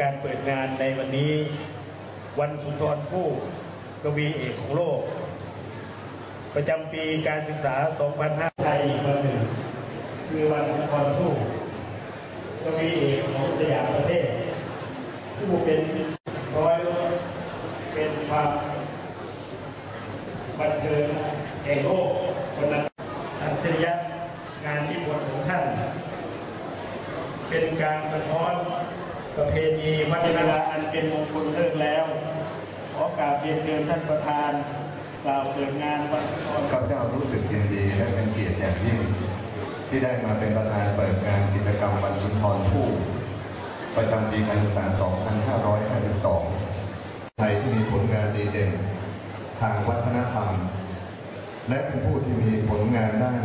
การเปิดงานในวันนี้ วันสุนทรภู่กวีเอกของโลก ประจำปีการศึกษา2500ไทยอีกวันหนึ่งคือวันสุนทรภู่กวีเอกของสยามประเทศ ผู้เป็นร้อยเป็นความบันเทิงแห่งโลกคนนั้นอัจฉริยะงานที่บทของท่าน เป็นการสะท้อน ประเพณีวัฒนธรรมอันเป็นมงคลเลิกแล้ว ขอกราบเรียนเชิญท่านประธานกล่าวเปิดงานวันสุนทรข้าพเจ้ารู้สึกยินดีและเป็นเกียรติอย่างยิ่ง ที่ได้มาเป็นประธานเปิดงานกิจกรรมวันสุนทรภู่ประจำปีการศึกษา 2552 ไทยที่มีผลงานดีเด่น ทางวัฒนธรรม และเป็นผู้ที่มีผลงานด้าน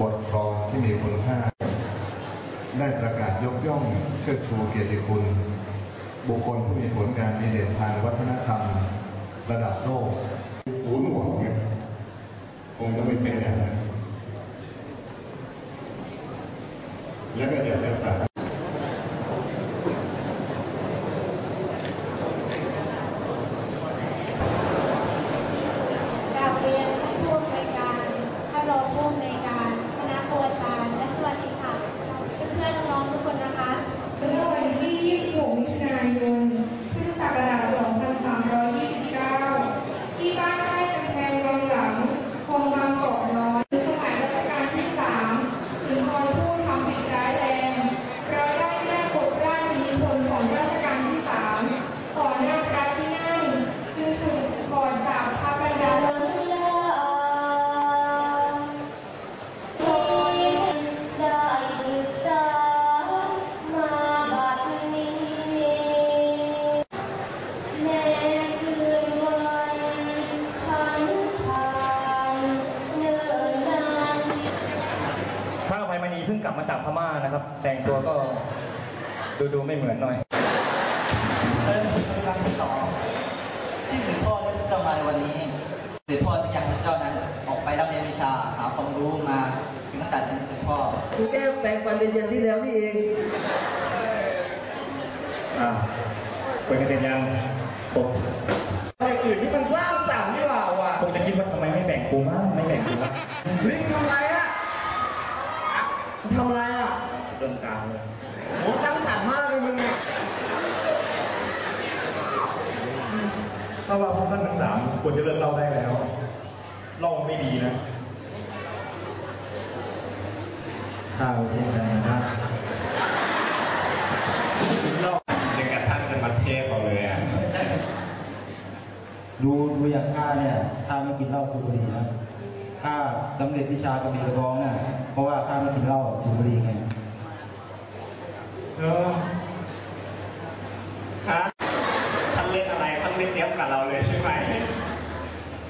บทกลอนที่มีคุณค่า ได้ประกาศยกย่องเชิดชูเกียรติคุณ บุคคลผู้มีผลงานดีเด่นทางวัฒนธรรม ระดับโลกหูหนวกเนี่ยคงจะไม่เป็นอย่างนั้นแล้วก็อยากจะฝากกราบเรียนท่านผู้อำนวยการท่านรองผู้อำนวยการคณะครูอาจารย์และสวัสดีค่ะ เพื่อนๆน้องๆทุกคนนะคะ เมื่อวันที่ 26 มิถุนายน พุทธศักราช 2329 ที่บ้านใต้กำแพงวังหลังคลองบางกอกน้อยสมัยรัชกาลที่ 3สุนทรภู่ทำผิดร้ายแรง เราได้แลกกฎราชนิพนธ์ของรัชกาลที่ 3 ต่อหน้าพระที่นั่งจึงถูกถอดจากพระประดา ได้ศึกษามาบัดนี้แม้คืนวันผ่านผ่านเนิ่นนาน พระอภัยมณีเพิ่งกลับมาจากพม่านะครับ แต่งตัวก็ดูดูไม่เหมือนหน่อยเริ่มครั้งที่สองที่สืบทอดให้เจ้ามาในวันนี้สืบทอดที่อยากให้เจ้านั้น ออกไปรับเรียนวิชาหาความรู้มาถึงศาสตร์นั้นสืบทอดกูแก้แปลงฟันเดือนที่แล้วนี่เองอ่าเปิดกันเสร็จยังผมอะไรอื่นที่มันสร้างสรรค์นี่หว่าว่ะคงจะคิดว่าทำไมไม่แบ่งกูมั้งไม่แบ่งกูมั้งเฮ้ยทำอะไรอะ ทำอะไรอะเริ่มกลางเลยโหสร้งสรรค์มากเลยมึงเนี่ยถ้าว่าพวกท่านทั้งสามควรจะเลิกเล่าได้แล้วเล่าไม่ดีนะข้าวเช่นกันนะครับเล่าอย่างกับท่านจะมาเทพเราเลยอะดูดูอย่างข้าเนี่ยข้าไม่กินเหล้าสูบบุหรี่นะ ข้าสำเร็จวิชากระบี่กระบองเนี่ยเพราะว่าข้าไม่กินเหล้าสูบบุหรี่ไงเออฮะท่านเล่นอะไรท่านไม่เตรียมกับเราเลยใช่ไหม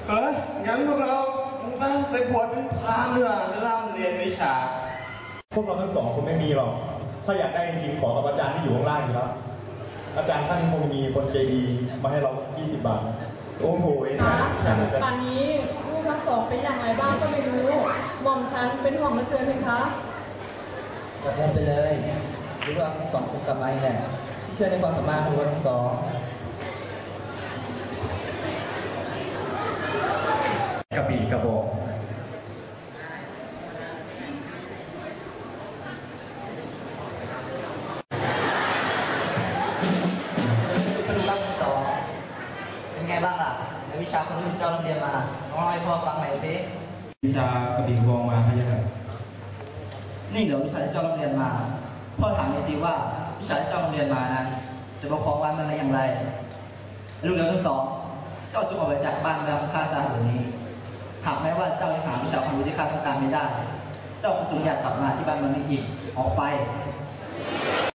เอองั้นพวกเราไปบวชเป็นพรามดีกว่าร่ำเรียนวิชา พวกเราทั้งสองคนไม่มีหรอก ถ้าอยากได้จริงๆขอกับอาจารย์ที่อยู่ข้างล่างอยู่แล้ว อาจารย์ท่านคงมีคนใจดีมาให้เรา 20 บาท โอ้โหไอ้ท่านฉันจะตอนนี้ลูกทั้งสองเป็นอย่างไรบ้างก็ไม่รู้หม่อมฉันเป็นห่วงเหลือเกินเลยคะขอโทษไปเลยหรือว่าทั้งสองคนกลับมาแหละที่เชื่อในความสามารถของเราทั้งสองกระบี่กระบอก บ้างล่ะในวิชาคนที่เจ้าเรียนมาน้องเล่าให้พ่อฟังหน่อยสิวิชากระบี่กระบองมาพะยะค่ะนี่เหรอวิชาที่เจ้าเรียนมา พ่อถามหน่อยสิว่าวิชาที่เจ้าเรียนมานั้นจะประคองวันมันได้อย่างไรลูกเหลือทั้งสองเจ้าจงออกไปจากบ้านเมืองข้าซะเดี๋ยวนี้หากแม้ว่าเจ้ายังหาวิชาความรู้ที่ข้าต้องการไม่ได้ เจ้าก็จงอยากกลับมาที่บ้านเมืองนี้อีกออกไป